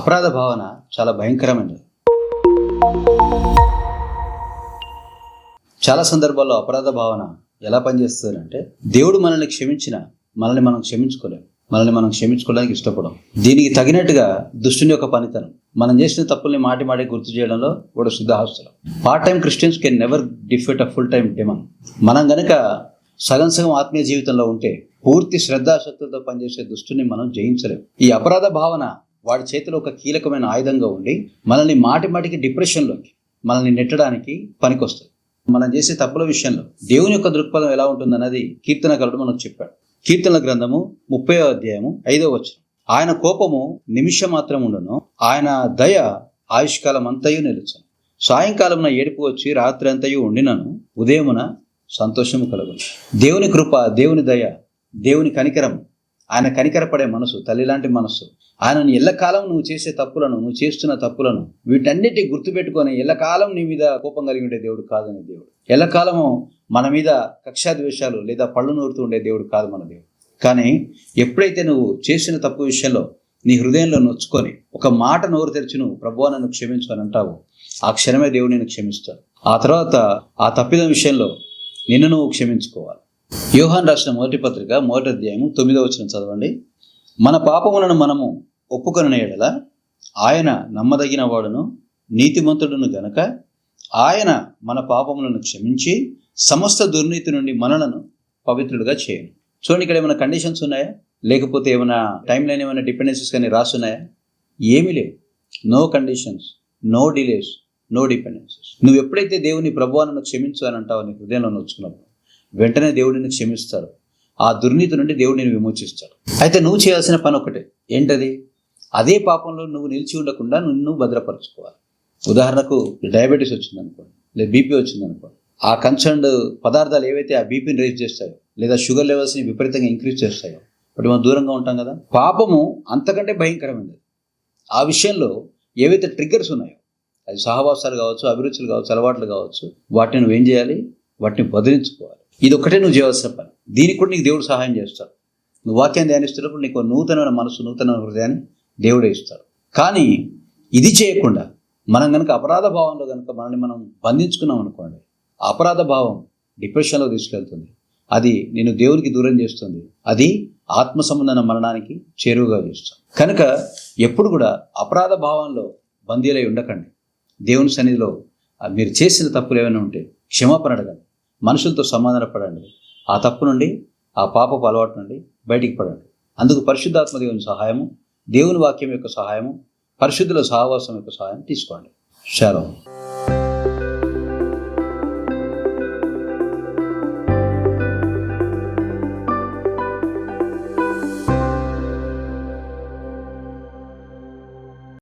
అపరాధ భావన చాలా భయంకరమైనది. చాలా సందర్భాల్లో అపరాధ భావన ఎలా పనిచేస్తుందంటే దేవుడు మనల్ని క్షమించిన మనల్ని మనం క్షమించుకోలేం. మనల్ని మనం క్షమించుకోవడానికి ఇష్టపడం దీనికి తగినట్టుగా దుష్టుని యొక్క పనితనం మనం చేసిన తప్పుల్ని మాటి మాటి గుర్తు చేయడంలో కూడా శుద్ధహాస్తులం part time Christians can never defeat a full time demon మనం గనక సగం సగం ఆత్మీయ జీవితంలో ఉంటే పూర్తి శ్రద్ధాశక్తులతో పనిచేసే దుష్టుని మనం జయించలేం. ఈ అపరాధ భావన వాడి చేతిలో ఒక కీలకమైన ఆయుధంగా ఉండి మనల్ని మాటి మాటికి డిప్రెషన్లోకి మనల్ని నెట్టడానికి పనికొస్తుంది. మనం చేసే తప్పుల విషయంలో దేవుని యొక్క దృక్పథం ఎలా ఉంటుందన్నది కీర్తనకరుడు మనకు చెప్పాడు. కీర్తన గ్రంథము ముప్పై అధ్యాయము ఐదో వచనం. ఆయన కోపము నిమిషం మాత్రం ఉండను ఆయన దయ ఆయుష్కాలం అంతయు సాయంకాలం నా ఏడుపు వచ్చి రాత్రి అంతయు ఉండినను ఉదయమున సంతోషము కలుగును. దేవుని కృప దేవుని దయ దేవుని కనికరం ఆయన కనికరపడే మనసు తల్లి లాంటి మనసు. ఆయనను ఎల్లకాలం నువ్వు చేసే తప్పులను నువ్వు చేస్తున్న తప్పులను వీటన్నిటి గుర్తుపెట్టుకొని ఎల్లకాలం నీ మీద కోపం కలిగి ఉండే దేవుడు కాదని దేవుడు. ఎల్లకాలము మన మీద కక్షాద్వేషాలు లేదా పళ్ళు నూరుతూ ఉండే దేవుడు కాదు మన దేవుడు. కానీ ఎప్పుడైతే నువ్వు చేసిన తప్పు విషయంలో నీ హృదయంలో నొచ్చుకొని ఒక మాట నోరు తెరిచి నువ్వు ప్రభువా నన్ను క్షమించు అని అంటావు ఆ క్షణమే దేవుడు నేను క్షమిస్తాడు. ఆ తర్వాత ఆ తప్పిదం విషయంలో నిన్ను నువ్వు క్షమించుకోవాలి. యోహాన్ రాసిన మొదటి పత్రిక మొదటి అధ్యాయము తొమ్మిదో వచ్చిన చదవండి. మన పాపములను మనము ఒప్పుకొని ఎడల ఆయన నమ్మదగిన వాడును నీతిమంతుడును గనక ఆయన మన పాపములను క్షమించి సమస్త దుర్నీతి నుండి మనలను పవిత్రుడుగా చేయను. చూడండి ఇక్కడ ఏమైనా కండిషన్స్ ఉన్నాయా? లేకపోతే ఏమైనా టైం లైన్ ఏమైనా డిపెండెన్సీస్ కానీ రాస్తున్నాయా ఏమీ లేవు. No conditions no delays no dependencies నువ్వు ఎప్పుడైతే దేవుని ప్రభువాలను క్షమించు అని అంటావు నీ హృదయంలో నొచ్చుకున్నావు వెంటనే దేవుడిని క్షమిస్తాడు. ఆ దుర్నీతి నుండి దేవుడిని విమోచిస్తాడు. అయితే నువ్వు చేయాల్సిన పని ఒకటే. ఏంటది? అదే పాపంలో నువ్వు నిలిచి ఉండకుండా నిన్ను భద్రపరచుకోవాలి. ఉదాహరణకు డయాబెటీస్ వచ్చిందనుకోండి లేదా బీపీ వచ్చిందనుకోండి ఆ కన్సర్న్డ్ పదార్థాలు ఏవైతే ఆ బీపీని రేజ్ చేస్తాయో లేదా షుగర్ లెవెల్స్ని విపరీతంగా ఇంక్రీజ్ చేస్తాయో అప్పుడు మనం దూరంగా ఉంటాం కదా? పాపము అంతకంటే భయంకరమైనది. ఆ విషయంలో ఏవైతే ట్రిగ్గర్స్ ఉన్నాయో అది సహవాసాలు కావచ్చు అభిరుచులు కావచ్చు అలవాట్లు కావచ్చు వాటిని నువ్వేం చేయాలి? వాటిని బదిలించుకోవాలి. ఇది ఒకటే నువ్వు చేయవలసిన పని. దీనికి కూడా నీకు దేవుడు సహాయం చేస్తాడు. నువ్వు వాక్యాన్ని ధ్యానిస్తున్నప్పుడు నీకు నూతనమైన మనసు నూతనమైన హృదయాన్ని దేవుడే ఇస్తాడు. కానీ ఇది చేయకుండా మనం కనుక అపరాధ భావంలో కనుక మనల్ని మనం బంధించుకున్నాం అనుకోండి అపరాధ భావం డిప్రెషన్లో తీసుకెళ్తుంది. అది నేను దేవునికి దూరం చేస్తుంది. అది ఆత్మ సంబంధమైన మరణానికి చేరువుగా చేస్తుంది. కనుక ఎప్పుడు కూడా అపరాధ భావంలో బందీలై ఉండకండి. దేవుని సన్నిధిలో మీరు చేసిన తప్పులు ఏమైనా ఉంటే క్షమాపణ అడగండి. మనుషులతో సమాధాన పడండి. ఆ తప్పు నుండి ఆ పాపపు అలవాటు నుండి బయటికి పడండి. అందుకు పరిశుద్ధాత్మ దేవుని సహాయము దేవుని వాక్యం యొక్క సహాయము పరిశుద్ధుల సహవాసం యొక్క సహాయం తీసుకోండి. శాలం